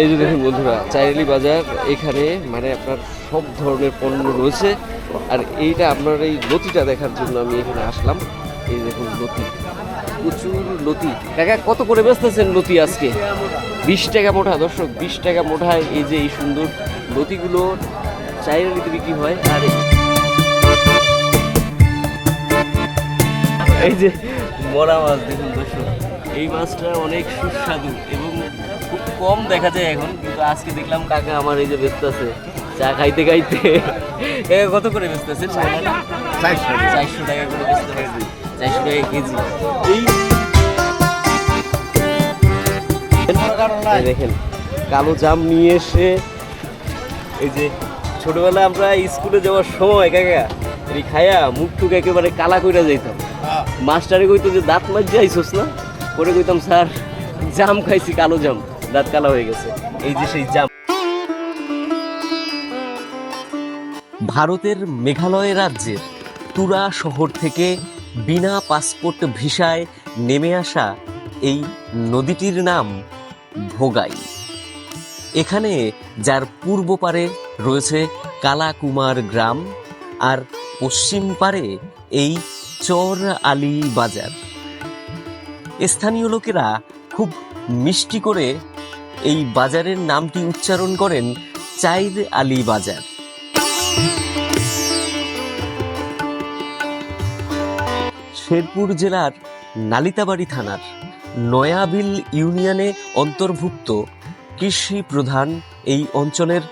এই যে দেখুন বন্ধুরা, চাইরালি বাজার, এখানে মানে আপনার সব ধরনের পণ্য রয়েছে। আর এইটা আপনার এই লতিটা দেখার জন্য আমি এখানে আসলাম। এই দেখুন লতি, প্রচুর লতি। কাকা, কত করে বেচতেছেন লতি আজকে? বিশ টাকা মোটা, দর্শক, বিশ টাকা মোটায় এই যে এই সুন্দর লতিগুলো চাইরালিতে বিক্রি হয়। আর এই যে মরা মাছ, দেখুন দর্শক, এই মাছটা অনেক সুস্বাদু এবং কম দেখা যায় এখন, কিন্তু আজকে দেখলাম কাকা আমার এই যে ব্যস্ত আছে, চা খাইতে খাইতে। এ, কত করে ব্যস্ত আছেন? চারশো টাকা করে ব্যস্ত হয়েছে চারশো টাকা কেজি। দেখেন, কালো জাম নিয়ে এসে, এই যে ছোটবেলায় আমরা স্কুলে যাওয়ার সময়, কাকা, এই খায়া মুখ টুক একেবারে কালা কইরা যাইতাম। মাস্টারে কইতো যে, দাঁত মাছ যাইছস না? পরে কইতাম, স্যার, জাম খাইছি, কালো জাম। দাঁত কালা হয়ে গেছে। এই যে সেই জাম ভারতের মেঘালয় রাজ্যের তুরা শহর থেকে বিনা পাসপোর্ট ভিসায় নেমে আসা এই নদীটির নাম ভোগাই। এখানে যার পূর্ব পারে রয়েছে কালাকুমার গ্রাম আর পশ্চিম পারে এই চর আলী বাজার। স্থানীয় লোকেরা খুব মিষ্টি করে এই বাজারের নামটি উচ্চারণ করেন চাইর আলী বাজার। শেরপুর জেলার নালিতাবাড়ি থানার নয়াবিল ইউনিয়নে অন্তর্ভুক্ত কৃষি প্রধান এই অঞ্চলের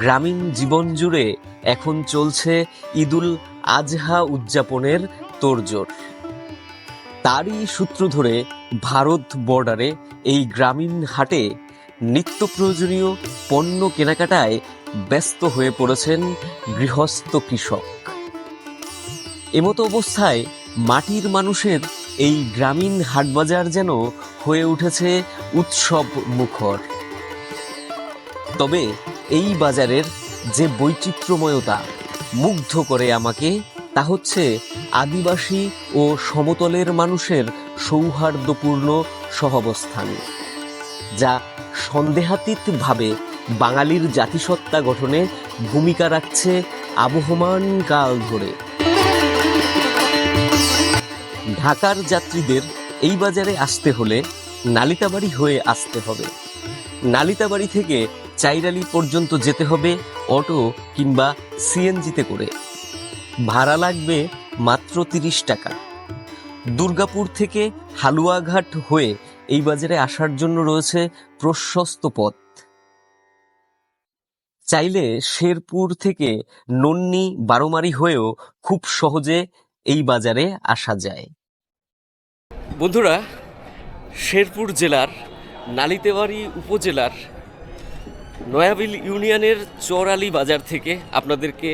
গ্রামীণ জীবন জুড়ে এখন চলছে ঈদুল আজহা উদযাপনের তোড়জোড়। তারই সূত্র ধরে ভারত বর্ডারে এই গ্রামীণ হাটে নিত্য প্রয়োজনীয় পণ্য কেনাকাটায় ব্যস্ত হয়ে পড়েছেন গৃহস্থ কৃষক। এমতো অবস্থায় মাটির মানুষের এই গ্রামীণ হাটবাজার যেন হয়ে উঠেছে উৎসব মুখর। তবে এই বাজারের যে বৈচিত্র্যময়তা মুগ্ধ করে আমাকে, তা হচ্ছে আদিবাসী ও সমতলের মানুষের সৌহার্দ্যপূর্ণ সহাবস্থান, যা সন্দেহাতীতভাবে বাঙালির জাতিসত্তা গঠনে ভূমিকা রাখছে আবহমান কাল ধরে। ঢাকার যাত্রীদের এই বাজারে আসতে হলে নালিতাবাড়ি হয়ে আসতে হবে। নালিতাবাড়ি থেকে চাইরালি পর্যন্ত যেতে হবে অটো কিংবা সিএনজিতে করে। ভাড়া লাগবে মাত্র তিরিশ টাকা। দুর্গাপুর থেকে হালুয়াঘাট হয়ে এই বাজারে আসার জন্য রয়েছে প্রশস্ত পথ। চাইলে শেরপুর থেকে নন্নি বারোমারি হয়েও খুব সহজে এই বাজারে আসা যায়। বন্ধুরা, শেরপুর জেলার নালিতেবাড়ি উপজেলার নয়াবিল ইউনিয়নের চৌরালি বাজার থেকে আপনাদেরকে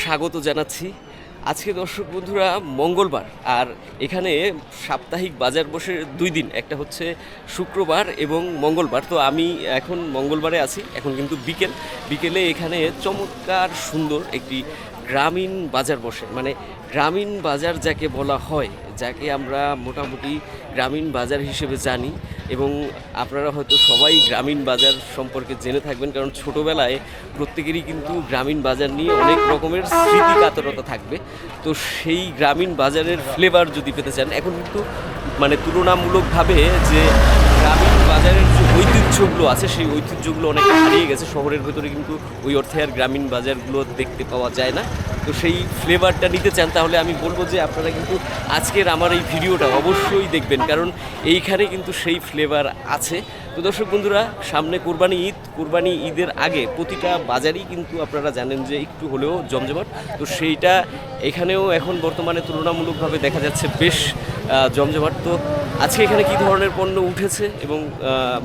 স্বাগত জানাচ্ছি। আজকে দর্শক বন্ধুরা, মঙ্গলবার। আর এখানে সাপ্তাহিক বাজার বসে দুই দিন, একটা হচ্ছে শুক্রবার এবং মঙ্গলবার। তো আমি এখন মঙ্গলবারে আছি, এখন কিন্তু বিকেল। বিকেলে এখানে চমৎকার সুন্দর একটি গ্রামীণ বাজার বসে। মানে গ্রামীণ বাজার যাকে বলা হয়, যাকে আমরা মোটামুটি গ্রামীণ বাজার হিসেবে জানি এবং আপনারা হয়তো সবাই গ্রামীণ বাজার সম্পর্কে জেনে থাকবেন কারণ ছোটোবেলায় প্রত্যেকেরই কিন্তু গ্রামীণ বাজার নিয়ে অনেক রকমের স্মৃতি কাতরতা থাকবে। তো সেই গ্রামীণ বাজারের ফ্লেভার যদি পেতে চান, এখন কিন্তু মানে তুলনামূলকভাবে যে গ্রামীণ বাজারের যে ঐতিহ্যগুলো আছে, সেই ঐতিহ্যগুলো অনেক হারিয়ে গেছে। শহরের ভেতরে কিন্তু ওই অর্থে আর গ্রামীণ বাজারগুলো দেখতে পাওয়া যায় না। তো সেই ফ্লেভারটা নিতে চান, তাহলে আমি বলব যে আপনারা কিন্তু আজকের আমার এই ভিডিওটা অবশ্যই দেখবেন, কারণ এইখানে কিন্তু সেই ফ্লেভার আছে। তো দর্শক বন্ধুরা, সামনে কোরবানি ঈদ, কোরবানি ঈদের আগে প্রতিটা বাজারই কিন্তু আপনারা জানেন যে একটু হলেও জমজমাট। তো সেইটা এখানেও এখন বর্তমানে তুলনামূলকভাবে দেখা যাচ্ছে বেশ জমজমাট। তো আজকে এখানে কি ধরনের পণ্য উঠেছে এবং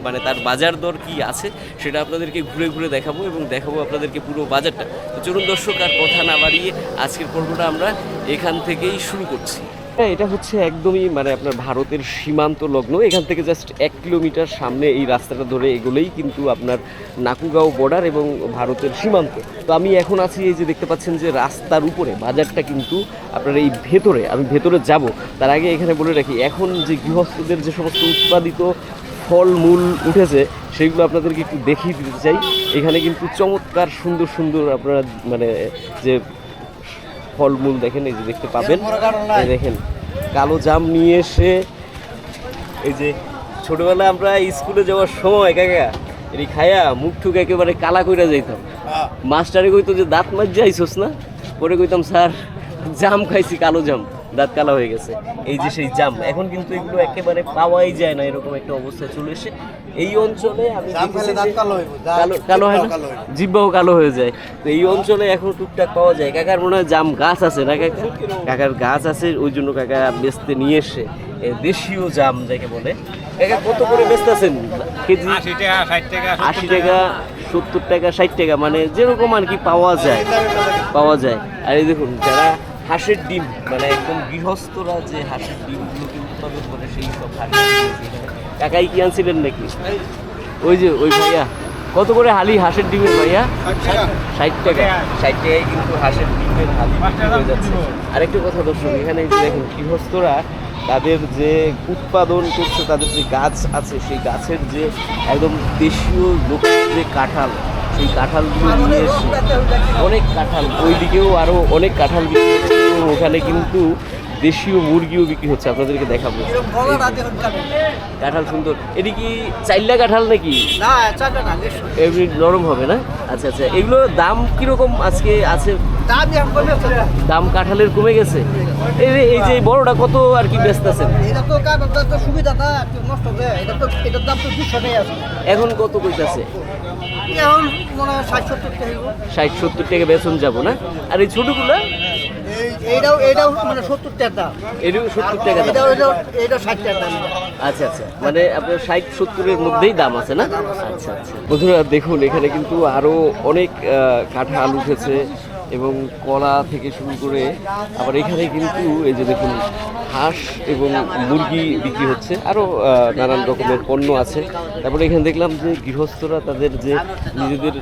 মানে তার বাজার দর কি আছে, সেটা আপনাদেরকে ঘুরে ঘুরে দেখাবো এবং দেখাবো আপনাদেরকে পুরো বাজারটা। তো চলুন দর্শক, আর কথা না বাড়িয়ে আজকের পর্বটা আমরা এখান থেকেই শুরু করছি। হ্যাঁ এটা হচ্ছে একদমই মানে আপনার ভারতের সীমান্ত লগ্ন। এখান থেকে জাস্ট এক কিলোমিটার সামনে এই রাস্তাটা ধরে এগোলেই কিন্তু আপনার নাকুগাঁও বর্ডার এবং ভারতের সীমান্ত। তো আমি এখন আছি এই যে দেখতে পাচ্ছেন যে রাস্তার উপরে, বাজারটা কিন্তু আপনার এই ভেতরে, আমি ভেতরে যাব। তার আগে এখানে বলে রাখি, এখন যে গৃহস্থদের যে সমস্ত উৎপাদিত ফল মূল উঠেছে, সেগুলো আপনাদেরকে একটু দেখিয়ে দিতে চাই। এখানে কিন্তু চমৎকার সুন্দর সুন্দর আপনারা মানে যে ফলমূল দেখেন এই যে দেখতে পাবেন। এই দেখেন কালো জাম নিয়ে এসে এই যে ছোটবেলায় আমরা স্কুলে যাওয়ার সময় কাকা এটি খায়া মুখ ঠুক একেবারে কালা কইরা যাইতাম। মাস্টারে কইতো যে দাঁত মার যাইছস না? পরে কইতাম স্যার জাম খাইছি কালো জাম। দাঁত কালা হয়ে গেছে। এই যে সেই জাম এখন কিন্তু এগুলো একেবারে পাওয়াই যায় না এরকম একটা অবস্থায় চলে এসে। এই অঞ্চলে আমি কালো হয় না। জিব্বাও কালো হয়ে যায়। তো এই অঞ্চলে এখন টুকটাক পাওয়া যায়। কাকার মনে হয় জাম গাছ আছে না কাকা? কাকার গাছ আছে ওই জন্য কাকা বেচতে নিয়ে এসে দেশীয় জাম যাকে বলে। কাকা কত করে বেচতেছেন? কেজি? আশি টাকা আশি টাকা। সত্তর টাকা ষাট টাকা মানে যেরকম আর কি পাওয়া যায় পাওয়া যায়। আর এই দেখুন যারা হাঁসের ডিম মানে একদম গৃহস্থরা যে হাঁসের ডিমগুলো কিন্তু উৎপাদন করে সেই সব কাকাই কি আনছিলেন নাকি? ওই যে ওই ভাইয়া। কত করে হালি হাঁসের ডিমের ভাইয়া? ষাট টাকা। ষাট টাকায় কিন্তু হাঁসের ডিমের হালি হয়ে যাচ্ছে। আরেকটা কথা দর্শক এখানে দেখুন গৃহস্থরা তাদের যে উৎপাদন করছে তাদের যে গাছ আছে সেই গাছের যে একদম দেশীয় লোকের যে কাঁঠাল সেই কাঁঠালগুলো নিয়ে এসে অনেক কাঁঠাল ওইদিকেও আরও অনেক কাঁঠাল বিক্রি এবং ওখানে কিন্তু দেশীয় মুরগিও বিক্রি হচ্ছে। আপনাদেরকে দেখাবো। কাঁঠাল সুন্দর। এটি কি চাইল্লা কাঁঠাল নাকি? এমনি নরম হবে না? আচ্ছা আচ্ছা। এগুলোর দাম কীরকম আজকে আছে? দাম কাঁঠালের কমে গেছে? এই যে বড়টা কত আর কি বেচতেছেন এটা তো সুবিধা না নষ্ট তো এটার তো দুশো টাকা আছে এখন কত কইতাছে এখন ষাট সত্তর টাকা বেতন যাব না? আর এই ছোটগুলা? এইটাও এইটাও মানে সত্তর টাকা দাম। এটিও সত্তর টাকা এটাও এটাও এটা ষাট টাকা দাম। আচ্ছা আচ্ছা। মানে আপনার ষাট সত্তরের মধ্যেই দাম আছে না? আচ্ছা আচ্ছা। বন্ধুরা দেখুন এখানে কিন্তু আরও অনেক কাঠা আলু উঠেছে। এবং কলা থেকে শুরু করে আবার এখানে কিন্তু এই যে দেখুন, হাঁস এবং মুরগি বিক্রি হচ্ছে। আরও নানান রকমের পণ্য আছে। তারপরে এখানে দেখলাম যে গৃহস্থরা তাদের যে নিজেদের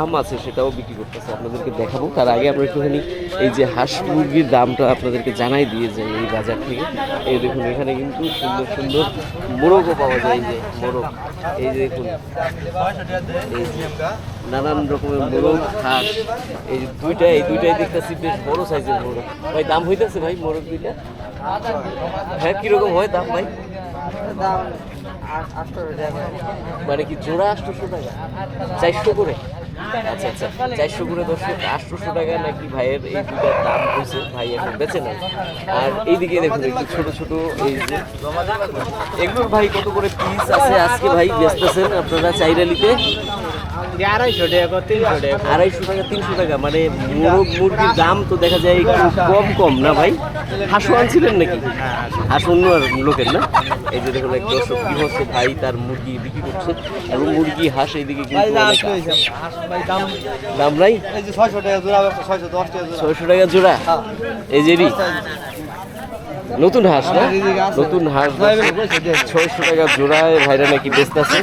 আম আছে সেটাও বিক্রি করতেছে। আপনাদেরকে দেখাবো। তার আগে আমরা একটুখানি এই যে হাঁস মুরগির দামটা আপনাদেরকে জানাই দিয়ে যাই এই বাজার থেকে। এই দেখুন, এখানে কিন্তু সুন্দর সুন্দর মোরগও পাওয়া যায় এই যে, মোরগ। এই যে দেখুন নানান রকমের মোরগ হাঁস এই দুইটা এই দুইটাই দেখতেছি বেশ বড় সাইজের মোরগ। ভাই দাম হইতেছে ভাই মোরগ দুইটা? হ্যাঁ কীরকম হয় দাম ভাই? দাম মানে কি জোড়া আটশোশো টাকা? চারশো করে? আচ্ছা আচ্ছা। চারশো করে দর্শক আটশোশো টাকা নাকি ভাইয়ের এই দুটার দাম হয়েছে ভাই এখন বেঁচে নাই। আর এইদিকে দেখুন একটু ছোট ছোট এই যে এগুলোর ভাই কত করে পিস আছে? আজকে ভাই বেচতেছেন আপনারা চাইরালিতে আড়াইশো টাকা তিনশো টাকা। আড়াইশো টাকা তিনশো টাকা। মানে মোরগ মুরগির দাম তো দেখা যায় একটু কম কম না ভাই? হাঁসও আনছিলেন নাকি? হাঁস অন্য আর লোকের না? এই যে দেখুন এক দর্শক গৃহস্থ ভাই তার মুরগি বিক্রি করছে এবং মুরগি হাঁস এইদিকে কিন্তু দাম নাই? ছয়শো টাকা জোড়া ছয়শো টাকা জোড়া। জোড়া? এই যে নতুন হাঁস না? নতুন হাঁস ছয়শো টাকা জোড়ায় ভাইরা নাকি বেচতেছে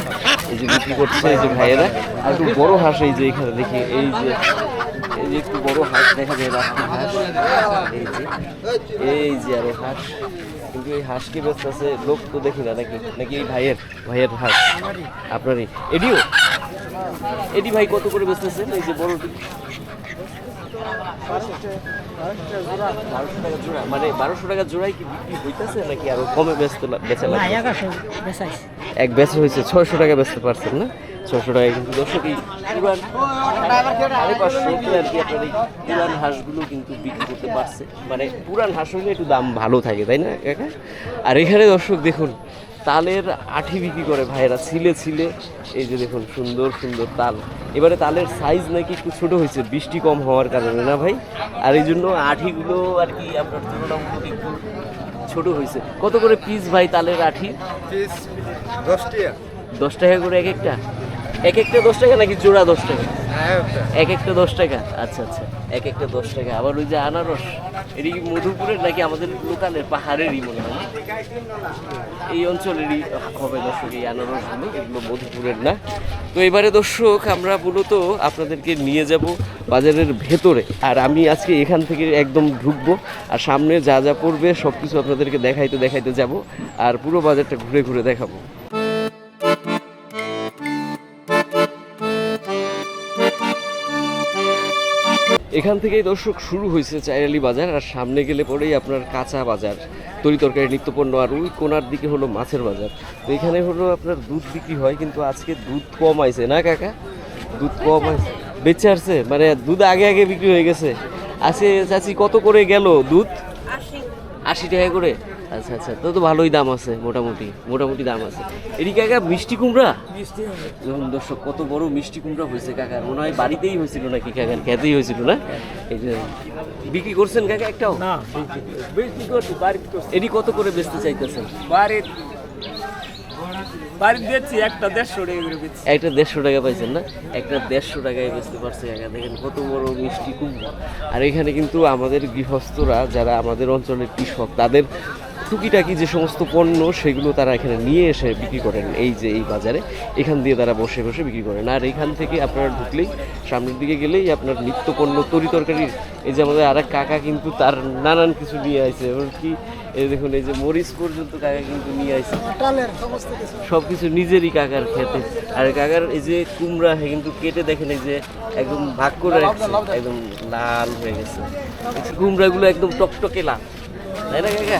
এই যে বিক্রি করছে এই যে ভাইয়েরা। আর একটু বড় হাঁস এই যে এখানে দেখি। এই যে এই যে একটু বড় হাঁস দেখা যায় রাস্তার হাঁস। এই যে এই যে আরও হাঁস। কিন্তু এই হাঁস কি ব্যস্ত আছে? লোক তো দেখি না, নাকি? নাকি এই ভাইয়ের ভাইয়ের হাঁস? আপনারই। এডিও? এডি ভাই কত করে বেচতেছেন এই যে বড়টি মানে বারোশো টাকা জোড়াই কি বিক্রি হইতেছে, নাকি আরও কমে ব্যস্ত বেচা লাগে এক বেচা হয়েছে, ছয়শো টাকা বেচতে পারছেন না? ছয়শো টাকা কিন্তু দর্শক পুরান আর কি আপনার এই পুরান হাঁসগুলো কিন্তু বিক্রি করতে পারছে। মানে পুরান হাঁস হলে একটু দাম ভালো থাকে, তাই না আর এখানে দর্শক দেখুন, তালের আঠি বিক্রি করে ভাইরা ছিলে ছিলে, এই যে দেখুন, সুন্দর সুন্দর তাল। এবারে তালের সাইজ নাকি একটু ছোটো হয়েছে, বৃষ্টি কম হওয়ার কারণে না ভাই? আর এই জন্য আঠিগুলো আর কি আপনার তুলনামূলক একটু ছোট হয়েছে। কত করে পিস ভাই তালের আঠি? পিস দশ টাকা। দশ টাকা করে এক একটা? এক একটা দশ টাকা নাকি জোড়া দশ টাকা? এক একটা দশ টাকা। আচ্ছা আচ্ছা। এক একটা দশ টাকা। আবার ওই যে আনারস, এটি কি মধুপুরের নাকি আমাদের লোকালের পাহাড়েরই মনে হয় এই অঞ্চলেরই হবে দর্শক, এই আনারসগুলো, এগুলো মধুপুরের না। তো এবারে দর্শক, আমরা মূলত আপনাদেরকে নিয়ে যাব বাজারের ভেতরে। আর আমি আজকে এখান থেকে একদম ঢুকবো, আর সামনে যা যা পড়বে সব কিছু আপনাদেরকে দেখাইতে দেখাইতে যাব। আর পুরো বাজারটা ঘুরে ঘুরে দেখাবো। এখান থেকেই দর্শক শুরু হয়েছে চাইরালি বাজার আর সামনে গেলে পরেই আপনার কাঁচা বাজার তরি তরকারি নিত্যপণ্য আর ওই কোনার দিকে হলো মাছের বাজার। তো এখানে হলো আপনার দুধ বিক্রি হয় কিন্তু আজকে দুধ কম আইছে না কাকা? দুধ কম আইছে। বেঁচে আসছে মানে দুধ আগে আগে বিক্রি হয়ে গেছে। আজকে চাচি কত করে গেল দুধ? আশি। টাকা করে? আচ্ছা আচ্ছা তো তো ভালোই দাম আছে মোটামুটি মোটামুটি দাম আছে। এটি কাকা মিষ্টি কুমড়া? দেখুন দর্শক কত বড় মিষ্টি কুমড়া হয়েছে কাকার মনে হয় বাড়িতেই হয়েছিল নাকি কাকার খেতেই হয়েছিল না? এই যে বিক্রি করছেন কাকা একটাও? এটি কত করে বেচতে চাইতেছেন? বাড়ির দিচ্ছি একটা দেড়শো টাকা করে বেচছি। একটা দেড়শো টাকা পাইছেন না? একটা দেড়শো টাকায় বেচতে পারছে কাকা দেখেন কত বড় মিষ্টি কুমড়া। আর এখানে কিন্তু আমাদের গৃহস্থরা যারা আমাদের অঞ্চলের কৃষক তাদের টুকিটাকি যে সমস্ত পণ্য সেগুলো তারা এখানে নিয়ে এসে বিক্রি করেন এই যে এই বাজারে। এখান দিয়ে তারা বসে বসে বিক্রি করেন। আর এখান থেকে আপনারা ঢুকলেই সামনের দিকে গেলেই আপনার নিত্য পণ্য তরি তরকারির এই যে আমাদের আর কাকা কিন্তু তার নানান কিছু নিয়ে আসছে এমনকি এই দেখুন এই যে মরিচ পর্যন্ত কাকা কিন্তু নিয়ে আসছে সব কিছু। নিজেরই কাকার খেতে। আর কাকার এই যে কুমড়া কিন্তু কেটে দেখেন এই যে একদম ভাগ করে রাখছে। একদম লাল হয়ে গেছে। কুমড়াগুলো একদম টকটকে লাল। তাই না কাকা?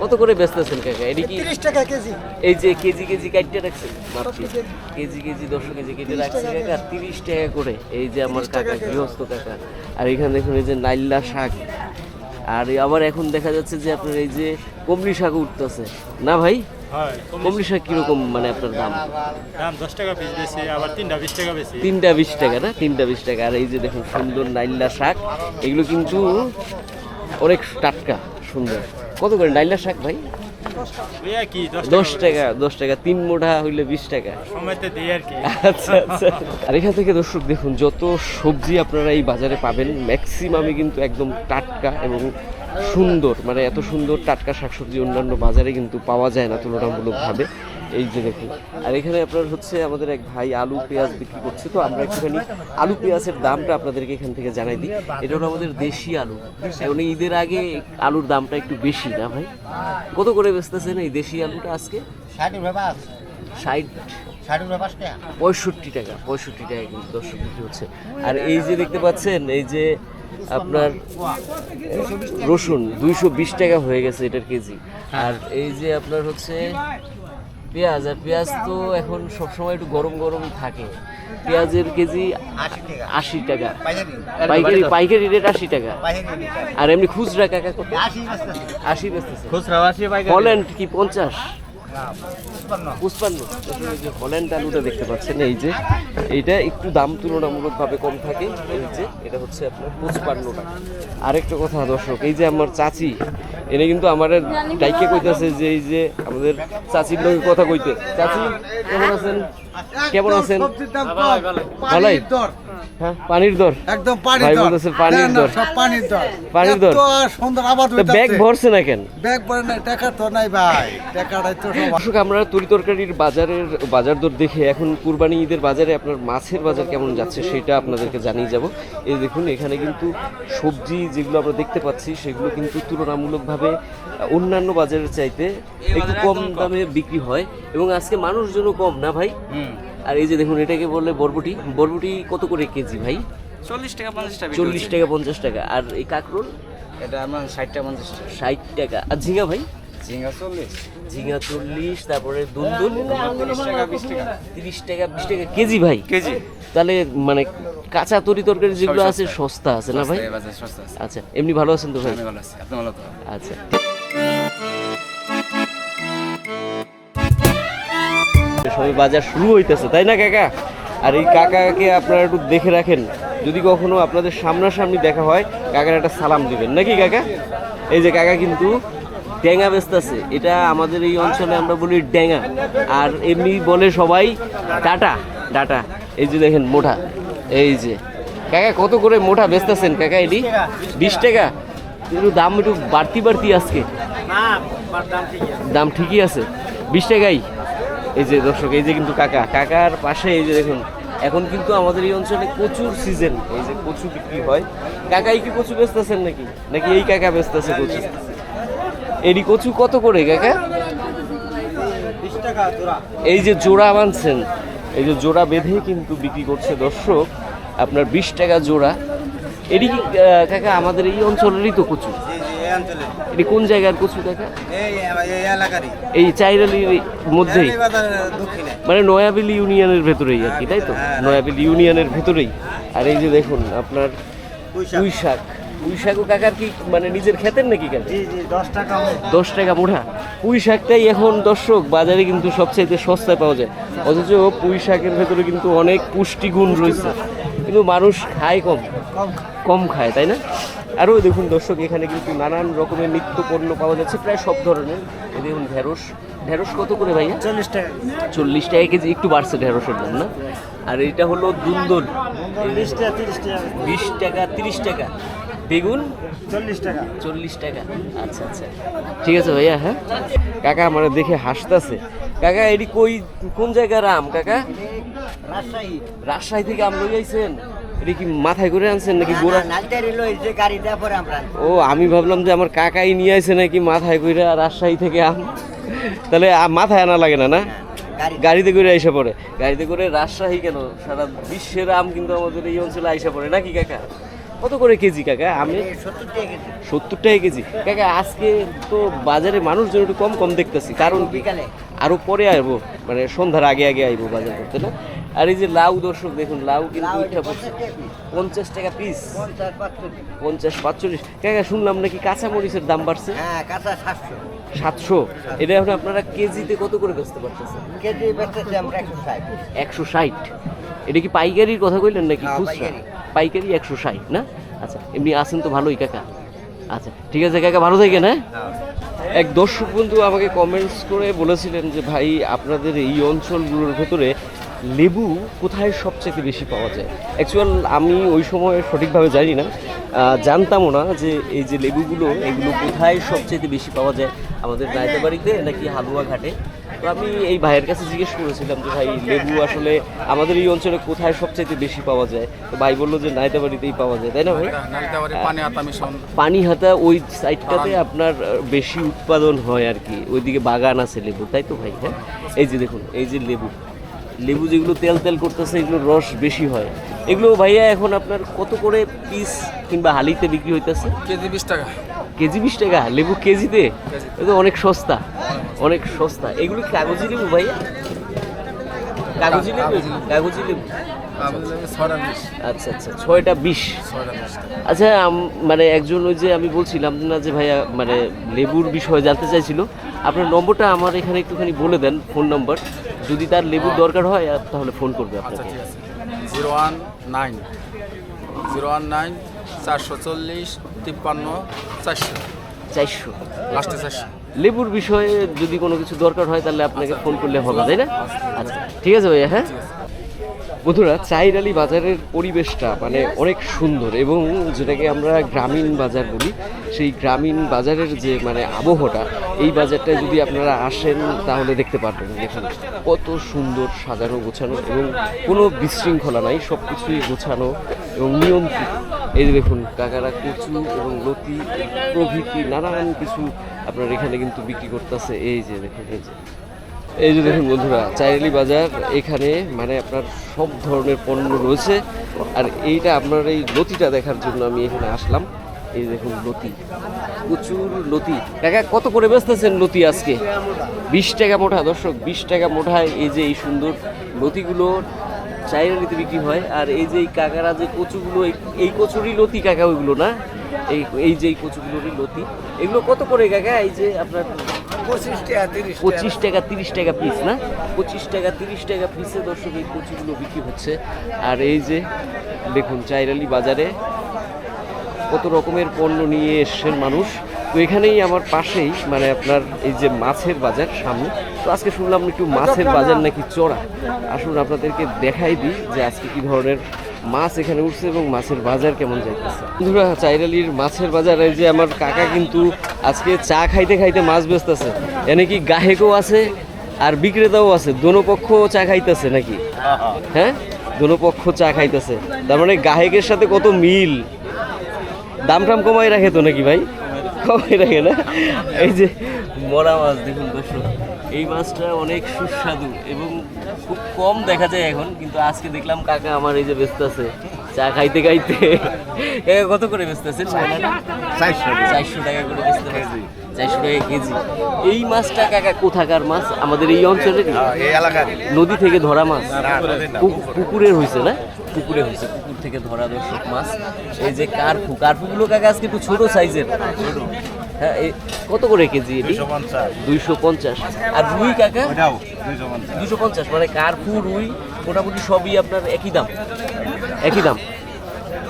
কত করে বেচতেছেন কাকা? এটি কি? তিরিশ টাকা কেজি। এই যে কেজি কেজি কাটতে রাখছেন? মাপছি কেজি। কেজি দশ কেজি কেটে রাখছে কাকা। তিরিশ টাকা করে। এই যে আমার কাকা গৃহস্থ কাকা। আর এখানে দেখুন এই যে নাইল্লা শাক। আর আবার এখন দেখা যাচ্ছে যে আপনার এই যে কমলি শাক উঠতেছে। না ভাই? হয় কমলি শাক কীরকম মানে আপনার দাম? দাম দশ টাকা পিস বেশি আবার তিনটা বিশ টাকা বেশি। তিনটা বিশ টাকা না? তিনটা বিশ টাকা। আর এই যে দেখুন সুন্দর নাইল্লা শাক। এগুলো কিন্তু অনেক টাটকা সুন্দর। কত করে ডাইলা শাক ভাই? দশ টাকা দশ টাকা তিন মোটা হইলে বিশ টাকা। আচ্ছা আচ্ছা। আর এখান থেকে দর্শক দেখুন যত সবজি আপনারা এই বাজারে পাবেন ম্যাক্সিমামই কিন্তু একদম টাটকা এবং সুন্দর মানে এত সুন্দর টাটকা শাকসবজি অন্যান্য বাজারে কিন্তু পাওয়া যায় না তুলনামূলকভাবে। এই যে দেখুন। আর এখানে আপনার হচ্ছে আমাদের এক ভাই আলু পেঁয়াজ বিক্রি করছে। তো আমরা একটুখানি আলু পেঁয়াজের দামটা আপনাদেরকে এখান থেকে জানাই দিই। এটা হলো আমাদের দেশি আলু। এখন ঈদের আগে আলুর দামটা একটু বেশি না ভাই? কত করে বেচতেছেন এই দেশি আলুটা আজকে? ষাট পঁয়ষট্টি টাকা পঁয়ষট্টি টাকা কিন্তু দর্শক বিক্রি হচ্ছে। আর এই যে দেখতে পাচ্ছেন এই যে আপনার রসুন দুইশো বিশ টাকা হয়ে গেছে এটার কেজি। আর এই যে আপনার হচ্ছে পেঁয়াজ আর পেঁয়াজ তো এখন সবসময় একটু গরম গরম থাকে। পেঁয়াজের কেজি আশি টাকা। পাইকারি। পাইকারি পাইকারি রেট আশি টাকা। আর এমনি খুচরা কাকা কত? আশি বেচতেছে। আশি খুচরা আসি হল্যান্ড কি পঞ্চাশ। পুষ্পান্ন। এই যে হল্যান্ড আলুটা দেখতে পাচ্ছেন এই যে এইটা একটু দাম তুলনামূলকভাবে কম থাকে এই যে এটা হচ্ছে আপনার পুষ্পান্ন টাকা আরেকটা কথা দর্শক এই যে আমার চাচি এনে কিন্তু আমার ডাইকে কইতাছে যে এই যে আমাদের চাচির লোকের কথা কইতে। চাচি কেমন আছেন? কেমন আছেন? ভালোই? পানির দর হ্যাঁ পানির দর। একদম পানির ভাই দর। বলতেছে পানির না, না, দর। সব পানির দর। পানির দর। এত সুন্দর আবাদ তো ব্যাগ ভরছে না কেন? ব্যাগ ভরে নাই টাকা তো নাই ভাই। টাকাটাই তো সব দর্শক আমরা তরি তরকারির বাজারের বাজার দর দেখে এখন কুরবানি ঈদের বাজারে আপনার মাছের বাজার কেমন যাচ্ছে সেটা আপনাদেরকে জানিয়ে যাব। এই দেখুন এখানে কিন্তু সবজি যেগুলো আমরা দেখতে পাচ্ছি সেগুলো কিন্তু তুলনামূলকভাবে অন্যান্য বাজারের চাইতে একটু কম দামে বিক্রি হয় এবং আজকে মানুষজনও কম না ভাই? আর এই যে দেখুন এটাকে বললে বরবটি। বরবটি কত করে কেজি ভাই? চল্লিশ টাকা পঞ্চাশ টাকা চল্লিশ টাকা পঞ্চাশ টাকা। আর এই কাঁকরোল? এটা আমার ষাট টাকা পঞ্চাশ টাকা। ষাট টাকা। আর ঝিঙা ভাই? ঝিঙ্গা চল্লিশ। ঝিঙা চল্লিশ তারপরে দুন্দুল। তিরিশ টাকা বিশ টাকা তিরিশ টাকা বিশ টাকা কেজি ভাই? কেজি। তাহলে মানে কাঁচা তরি তরকারি যেগুলো আছে সস্তা আছে না ভাই? বাজার সস্তা আছে। আচ্ছা এমনি ভালো আছেন তো ভাই? ভালো আছি আপনি ভালো আচ্ছা। সবাই বাজার শুরু হইতেছে তাই না কাকা? আর এই কাকাকে আপনারা একটু দেখে রাখেন যদি কখনো আপনাদের সামনাসামনি দেখা হয় কাকার একটা সালাম দিবেন। নাকি কাকা? এই যে কাকা কিন্তু ড্যাঙা বেচতেছে। এটা আমাদের এই অঞ্চলে আমরা বলি ড্যাঙা আর এমনি বলে সবাই ডাটা ডাটা। এই যে দেখেন মোটা এই যে। কাকা কত করে মোটা বেচতেছেন কাকা এটি? বিশ টাকা। একটু দাম একটু বাড়তি বাড়তি আজকে। দাম ঠিকই আছে। বিশ টাকাই। এই যে দর্শক এই যে কিন্তু কাকা। কাকার পাশে এই যে দেখুন এখন কিন্তু আমাদের এই অঞ্চলে প্রচুর সিজন এই যে কচু বিক্রি হয়। কাকাই কি কচু বেচতেছেন নাকি? নাকি এই কাকা বেচতেছে কচু? এডি কচু কত করে কাকা? এই যে জোড়া বানছেন এই যে জোড়া বেঁধে কিন্তু বিক্রি করছে দর্শক আপনার বিশ টাকা জোড়া। এটি কাকা আমাদের এই অঞ্চলেরই তো কচু? এটি কোন জায়গার কচু কাকা এই চাইরালির মধ্যেই? মানে নয়াবিল ইউনিয়নের ভেতরেই আর কি তাই তো? হ্যাঁ, নয়াবিল ইউনিয়নের ভেতরেই। আর এই যে দেখুন আপনার। পুঁই শাক পুঁই শাকও কাকার কি মানে নিজের খেতেন নাকি কাকা? দশ টাকা দশ টাকা মুঠা পুঁই শাকটাই এখন দর্শক বাজারে কিন্তু সবচাইতে সস্তায় পাওয়া যায়। অথচ পুঁই শাকের ভেতরে কিন্তু অনেক পুষ্টিগুণ রয়েছে। কিন্তু মানুষ খায় কম। কম খায় তাই না? আরও দেখুন দর্শক এখানে কিন্তু নানান রকমের নিত্য পণ্য পাওয়া যাচ্ছে প্রায় সব ধরনের। এই দেখুন ঢেঁড়স। ঢেঁড়স কত করে ভাইয়া? চল্লিশ টাকা। চল্লিশ টাকা কেজি একটু বাড়ছে ঢেঁড়সের দাম না? আর এটা হলো দুন্দল। বিশ টাকা তিরিশ টাকা। বিশ টাকা তিরিশ টাকা। বেগুন? চল্লিশ টাকা। চল্লিশ টাকা। আচ্ছা আচ্ছা। ঠিক আছে ভাইয়া হ্যাঁ? কাকা আমার দেখে হাসতেছে। কাকা এটি কই কোন জায়গার আম কাকা? রাজশাহী। রাজশাহী থেকে আম লই আইছেন? এটি কি মাথায় করে আনছেন নাকি গোড়া? ও আমি ভাবলাম যে আমার কাকাই নিয়ে আসে নাকি মাথায় করে রাজশাহী থেকে আম তাহলে মাথায় আনা লাগে না না? গাড়িতে করে আইসা পড়ে। গাড়িতে করে রাজশাহী কেন? সারা বিশ্বের আম কিন্তু আমাদের এই অঞ্চলে আইসা পড়ে নাকি কাকা? কত করে কেজি কাকা? আমি সত্তর টাকা কেজি। কাকা আজকে তো বাজারে মানুষজন একটু কম কম দেখতেছি। কারণ বিকালে। আরও পরে আসব মানে সন্ধ্যার আগে আগে আইবো বাজার করতে না? আর এই যে লাউ দর্শক দেখুন লাউ কিন্তু উঠে পড়ছে। পঞ্চাশ টাকা পিস। পঞ্চাশ পাঁচচল্লিশ। কাকা শুনলাম নাকি কাঁচা মরিচের দাম বাড়ছে? হ্যাঁ কাঁচা সাতশো। সাতশো। এটা এখন আপনারা কেজিতে কত করে বেচতে পারতেছেন? কেজি বেচতেছি আমরা একশো ষাট। একশো ষাট। এটা কি পাইকারির কথা কইলেন নাকি? হ্যাঁ, খুচরা? পাইকারি। পাইকারি একশো ষাট না? আচ্ছা এমনি আছেন তো ভালোই কাকা। আচ্ছা ঠিক আছে কাকা ভালো থাকেন হ্যাঁ? এক দর্শক বন্ধু আমাকে কমেন্টস করে বলেছিলেন যে ভাই আপনাদের এই অঞ্চলগুলোর ভেতরে লেবু কোথায় সবচেয়ে বেশি পাওয়া যায়? অ্যাকচুয়াল আমি ওই সময় সঠিকভাবে জানি না। জানতামও না যে এই যে লেবুগুলো এগুলো কোথায় সবচেয়ে বেশি পাওয়া যায় আমাদের রায়তাবাড়িতে নাকি হালুয়া ঘাটে তো আমি এই ভাইয়ের কাছে জিজ্ঞেস করেছিলাম যে ভাই লেবু আসলে আমাদের এই অঞ্চলে কোথায় সবচেয়ে বেশি পাওয়া যায়? তো ভাই বলল যে নাইতাবাড়িতেই পাওয়া যায়। তাই না ভাই? পানি হাতা পানিহাতা ওই সাইডটাতে আপনার বেশি উৎপাদন হয় আর কি। ওইদিকে বাগান আছে লেবু তাই তো ভাই? হ্যাঁ? এই যে দেখুন এই যে লেবু। লেবু যেগুলো তেল তেল করতেছে এগুলোর রস বেশি হয়। এগুলো ভাইয়া এখন আপনার কত করে পিস কিংবা হালিতে বিক্রি হইতেছে? কেজি বিশ টাকা। কেজি বিশ টাকা? লেবু কেজিতে? এ তো অনেক সস্তা। অনেক সস্তা। এগুলো কাগজি লেবু ভাইয়া? কাগজি লেবু? কাগজি লেবু। আচ্ছা আচ্ছা ছয়টা বিশ। আচ্ছা মানে একজন ওই যে আমি বলছিলাম না যে ভাইয়া মানে লেবুর বিষয়ে জানতে চাইছিল। আপনার নম্বরটা আমার এখানে একটুখানি বলে দেন ফোন নম্বর। যদি তার লেবুর দরকার হয় তাহলে ফোন করবে আচ্ছা আপনাকে। Zero one nine. Zero one nine চারশো চল্লিশ তিপ্পান্ন চারশো। চারশো। লাস্টে চারশো। লেবুর বিষয়ে যদি কোনো কিছু দরকার হয় তাহলে আপনাকে ফোন করলে হবে তাই না? আচ্ছা ঠিক আছে। ভাইয়া হ্যাঁ? বন্ধুরা চাইরালি বাজারের পরিবেশটা মানে অনেক সুন্দর এবং যেটাকে আমরা গ্রামীণ বাজার বলি, সেই গ্রামীণ বাজারের যে মানে আবহটা এই বাজারটায় যদি আপনারা আসেন তাহলে দেখতে পারবেন দেখুন কত সুন্দর সাজানো গোছানো এবং কোনো বিশৃঙ্খলা নাই সব কিছুই গোছানো এবং নিয়ন্ত্রিত। এই যে দেখুন, কাকারা কচু এবং লতি, প্রভৃতি নানান কিছু আপনার এখানে কিন্তু বিক্রি করতেছে। এই যে দেখুন, এই যে। এই যে দেখুন বন্ধুরা, চাইরালি বাজার, এখানে মানে আপনার সব ধরনের পণ্য রয়েছে। আর এইটা আপনার এই লতিটা দেখার জন্য আমি এখানে আসলাম। এই দেখুন লতি, প্রচুর লতি। কাকা, কত করে বেচতেছেন লতি আজকে? বিশ টাকা মোটা, দর্শক, বিশ টাকা মোটায় এই যে এই সুন্দর লতিগুলো চাইরালিতে বিক্রি হয়। আর এই যে এই কাকারা যে কচুগুলো, এই কচুরই লতি কাকা, ওইগুলো না? এই এই যে এই কচুগুলোরই লতি। এগুলো কত করে কাকা? এই যে আপনার পঁচিশ টাকা তিরিশ টাকা। পিস না? পঁচিশ টাকা তিরিশ টাকা পিসে দর্শক এই কচুগুলো বিক্রি হচ্ছে। আর এই যে দেখুন চাইরালি বাজারে কত রকমের পণ্য নিয়ে এসছেন মানুষ। তো এখানেই আমার পাশেই মানে আপনার এই যে মাছের বাজার সামনে। তো আজকে শুনলাম একটু মাছের বাজার নাকি চড়া। আসুন আপনাদেরকে দেখাই দিই যে আজকে কি ধরনের মাছ এখানে উঠছে এবং মাছের বাজার কেমন যাইতেছে? বন্ধুরা, চাইরালির মাছের বাজারে যে আমার কাকা কিন্তু আজকে চা খাইতে খাইতে মাছ বেচতেছে। এনে কি গাহেকও আছে আর বিক্রেতাও আছে, দোনো পক্ষ চা খাইতেছে নাকি? হ্যাঁ? দোনো পক্ষ চা খাইতেছে। তার মানে গাহেকের সাথে কত মিল? দাম টাম কমাই রাখে তো নাকি ভাই? কমাই রাখে না? এই যে মরা মাছ, দেখুন দর্শক, এই মাছটা অনেক সুস্বাদু এবং খুব কম দেখা যায় এখন কিন্তু আজকে দেখলাম কাকা আমার এই যে ব্যস্ত আছে চা খাইতে খাইতে। এ, কত করে বেচতেছেন চারশো টাকা করে বেচতে পারছি চারশো টাকা কেজি। এই মাছটা কাকা কোথাকার মাছ? আমাদের এই অঞ্চলের নদী থেকে ধরা মাছ। পুকুরের হয়েছে না? পুকুরে হয়েছে পুকুর থেকে ধরা দর্শক মাছ। এই যে কার্পু কার্পুগুলো কাকা আজকে একটু ছোট সাইজের। হ্যাঁ কত করে কেজি এটি? দুইশো পঞ্চাশ। আর রুই কাকা? দুশো পঞ্চাশ। মানে কার্পু রুই মোটামুটি সবই আপনার একই দাম? একই দাম।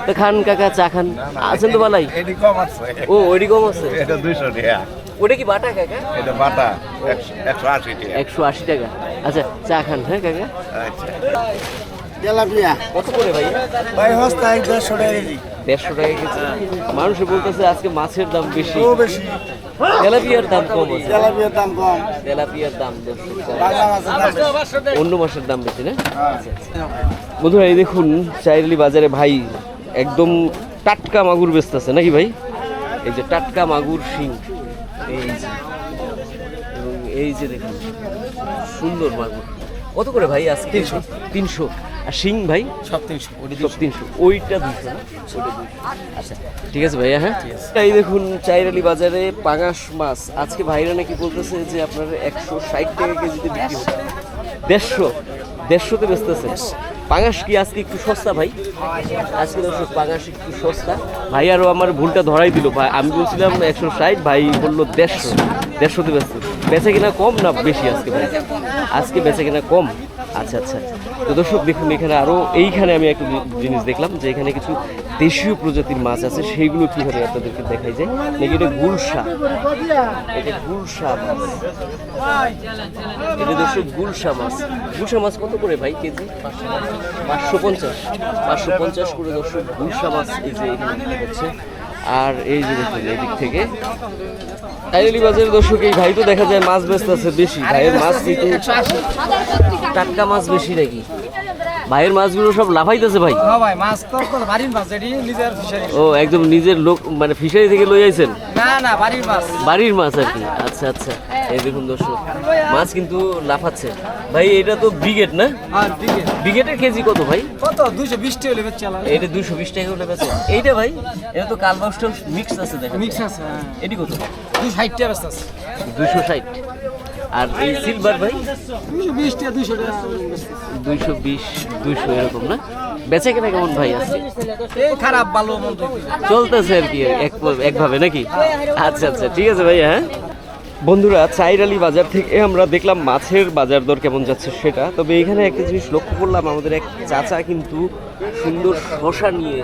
তো খান কাকা চা খান। আছেন তো বালাই? ও ওইটি কম আছে? এটা দুইশো ওটা কি বাটা কাকা? এটা বাটা একশো আশি টাকা। একশো আশি টাকা। আচ্ছা চা খান হ্যাঁ কাকা? আচ্ছা। তেলাপিয়া। কত করে ভাই? ভাই হস্তা এক দেড়শো টাকা কেজি। দেড়শো টাকা কেজি। মানুষে বলতেছে আজকে মাছের দাম বেশি। ও বেশি। তেলাপিয়ার দাম কম আছে তেলাপিয়ার দাম কম। তেলাপিয়ার দাম। বাংলা মাছের দাম বেশি। অন্য মাসের দাম বেশি না? আচ্ছা। বন্ধুরা এই দেখুন চাইরালি বাজারে ভাই একদম টাটকা মাগুর বেচতেছে নাকি ভাই? এই যে টাটকা মাগুর শিং। এই যে এবং এই যে দেখুন সুন্দর মাগুর। কত করে ভাই আজকে? তিনশো। তিনশো। আর শিং ভাই? সব তিনশো সব তিনশো ওইটা দুশো না? আচ্ছা ঠিক আছে ভাইয়া হ্যাঁ? এই দেখুন চাইরালি বাজারে পাঙাশ মাছ। আজকে ভাইরা নাকি বলতেছে যে আপনার একশো ষাট টাকা কেজিতে বিক্রি হচ্ছে। দেড়শো দেড়শোতে বেচতেছে পাঙাশ কি আজকে একটু সস্তা ভাই? আজকে দর্শক পাঙাশ একটু সস্তা। ভাই আরও আমার ভুলটা ধরাই দিল ভাই। আমি বলছিলাম একশো ষাট ভাই বলল দেড়শো। দেড়শোতে বেচতে। বেচে কিনা কম না বেশি আজকে ভাই? আজকে বেচে কিনা কম। আচ্ছা আচ্ছা। তো দর্শক, দেখুন, এখানে আরও এইখানে আমি একটা জিনিস দেখলাম যে এখানে কিছু দেশীয় প্রজাতির মাছ আছে, সেইগুলো কীভাবে আপনাদেরকে দেখাই যায়? নাকি এটা গুলশা এটা গুলশা মাছ। এটা দর্শক গুলশা মাছ। গুলশা মাছ কত করে ভাই কেজি? পাঁচশো পঞ্চাশ। পাঁচশো পঞ্চাশ করে দর্শক গুলশা মাছ এই যে এখানে হচ্ছে। আর এই যে দেখুন এদিক থেকে। আইলি বাজারের দর্শক এই ভাই তো দেখা যায় মাছ ব্যস্ত আছে বেশি। ভাইয়ের মাছ কিন্তু টাটকা মাছ বেশি নাকি? ভাইয়ের মাছগুলো সব লাফাইতেছে ভাই। হ্যাঁ ভাই মাছ তো বাড়ির মাছ এটি নিজের ফিশারি। ও একদম নিজের লোক মানে ফিশারি থেকে লই আইছেন? না না বাড়ির মাছ। বাড়ির মাছ আর কি আচ্ছা আচ্ছা। এই দেখুন দর্শক মাছ কিন্তু লাফাচ্ছে। ভাই এটা তো ব্রিগেড না? দিকে ব্রিগেডের কেজি কত ভাই? কত? দুইশো বিশ টাকা লেবে চালান এটা দুশো বিশ টাকা করে বেচে এইটা ভাই এটা তো কালবাউসটা মিক্স আছে দেখেন। মিক্স আছে হ্যাঁ। এটি কত? দুই ষাট টাকা আছে। দুশো ষাট। আর এই সিলভার ভাই? দুইশো বিশ টাকা দুইশো এরকম না? বেচে কেনা কেমন ভাই আছে? খারাপ ভালো চলতেছে আর কি এক একভাবে নাকি? আচ্ছা আচ্ছা ঠিক আছে ভাইয়া হ্যাঁ? বন্ধুরা চাইরালি বাজার থেকে আমরা দেখলাম মাছের বাজার দর কেমন যাচ্ছে সেটা। তবে এখানে একটা জিনিস লক্ষ্য করলাম আমাদের এক চাচা কিন্তু সুন্দর শশা নিয়ে।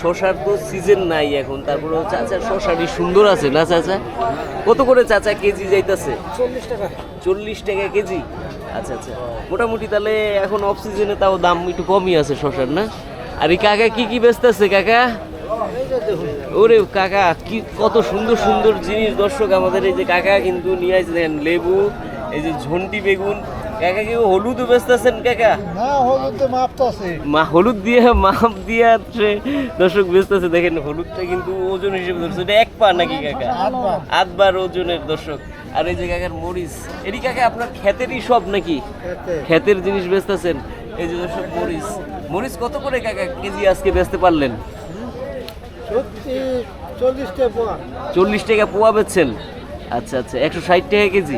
শশার তো সিজন নাই এখন তারপরে চাচা শশাটি সুন্দর আছে না চাচা? কত করে চাচা কেজি যাইতেছে? চল্লিশ টাকা। চল্লিশ টাকা কেজি? আচ্ছা আচ্ছা। মোটামুটি তাহলে এখন অফ সিজনে তাও দাম একটু কমই আছে শশার না? আর এই কাকা কি কি বেচতেছে কাকা? ওরে কাকা কি কত সুন্দর সুন্দর জিনিস দর্শক আমাদের এই যে কাকা কিন্তু নিয়ে আসছে দেখেন লেবু এই যে ঝন্টি বেগুন। কাকা কি হলুদও বেচতেছেন কাকা? না হলুদ তো মাপ তো আছে। মা হলুদ দিয়ে মাপ দিয়ে আছে দর্শক বেচতেছে দেখেন হলুদটা কিন্তু ওজন হিসেবে ধরছে। এটা এক পা নাকি কাকা। আটবার ওজনের দর্শক। আর এই যে কাকার মরিচ এটি কাকা আপনার ক্ষেতেরই সব নাকি? খেতে। ক্ষেতের জিনিস বেচতেছেন এই যে দর্শক মরিচ মরিচ কত করে কাকা কেজি আজকে বেচতে পারলেন? চল্লিশ টাকা পোয়া। বেচছেন? আচ্ছা আচ্ছা একশো ষাট টাকা কেজি।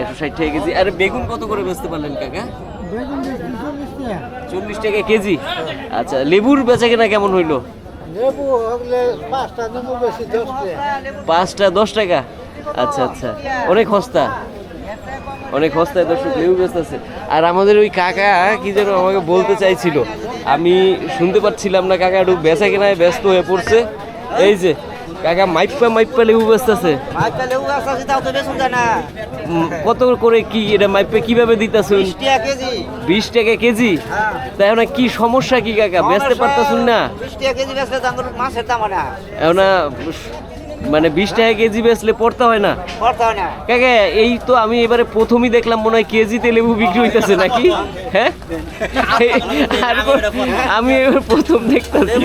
একশো ষাট টাকা কেজি। আর বেগুন কত করে বেচতে পারলেন কাকা? চল্লিশ টাকা। কেজি? আচ্ছা লেবুর বেচা কেনা কেমন হইল? পাঁচটা দশ টাকা? আচ্ছা আচ্ছা। অনেক সস্তা। অনেক হস্তায় দর্শক লেবু বেচতেছে আর আমাদের ওই কাকা কি যেন আমাকে বলতে চাইছিল আমি শুনতে পাচ্ছিলাম না কাকা একটু বেচা কেনায় ব্যস্ত হয়ে পড়ছে। এই যে কাকা মাইপ্পা মাইপ্পা লেবু গাছ আছে কত করে কি এটা মাইপ্পা কীভাবে দিতেছুন? বিশ টাকা কেজি। বিশ টাকা কেজি? তাই এখন কি সমস্যা কি কাকা? বেচতে পারতেছুন না? বিশ টাকা কেজি বেচলে মাছের দাম না। এখন মানে বিশ টাকা কেজি বেচলে পড়তে হয় না? হয় কাকা এই তো আমি এবারে প্রথমই দেখলাম মনে হয় কেজিতে লেবু বিক্রি হইতেছে নাকি? হ্যাঁ? আর আমি এবার প্রথম দেখতেছি।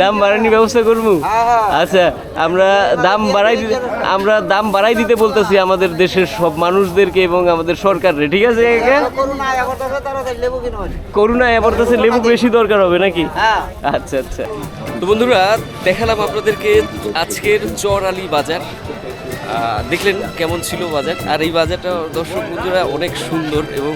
দাম বাড়ানির ব্যবস্থা করব? হ্যাঁ, হ্যাঁ। আচ্ছা আমরা দাম বাড়াই দিতে আমরা দাম বাড়াই দিতে বলতেছি আমাদের দেশের সব মানুষদেরকে এবং আমাদের সরকারকে ঠিক আছে করোনা এবার লেবু বেশি দরকার হবে নাকি? হ্যাঁ। আচ্ছা আচ্ছা। তো বন্ধুরা দেখালাম আপনাদেরকে আজকের চর আলী বাজার। দেখলেন কেমন ছিল বাজার। আর এই বাজারটা দর্শক বন্ধুরা অনেক সুন্দর এবং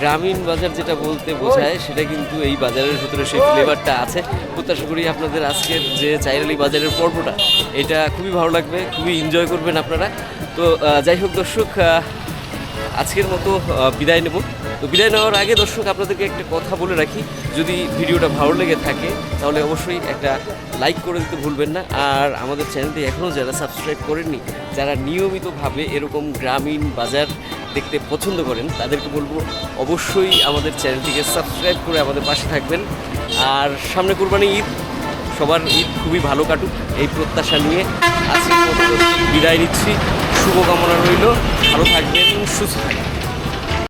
গ্রামীণ বাজার যেটা বলতে বোঝায়, সেটা কিন্তু এই বাজারের ভিতরে সেই ফ্লেভারটা আছে। প্রত্যাশা করি আপনাদের আজকের যে চাইরালি বাজারের পর্বটা, এটা খুবই ভালো লাগবে, খুবই এনজয় করবেন আপনারা। তো যাই হোক দর্শক আজকের মতো বিদায় নেব। তো বিদায় নেওয়ার আগে দর্শক, আপনাদেরকে একটা কথা বলে রাখি। যদি ভিডিওটা ভালো লেগে থাকে, তাহলে অবশ্যই একটা লাইক করে দিতে ভুলবেন না। আর আমাদের চ্যানেলটি এখনও যারা সাবস্ক্রাইব করেননি, যারা নিয়মিতভাবে এরকম গ্রামীণ বাজার দেখতে পছন্দ করেন, তাদেরকে বলব, অবশ্যই আমাদের চ্যানেলটিকে সাবস্ক্রাইব করে আমাদের পাশে থাকবেন। আর সামনে কোরবানি ঈদ সবার ঈদ খুবই ভালো কাটুক, এই প্রত্যাশা নিয়ে আজকে বিদায় নিচ্ছি। শুভকামনা রইল, ভালো থাকবেন, সুস্থ থাকবেন।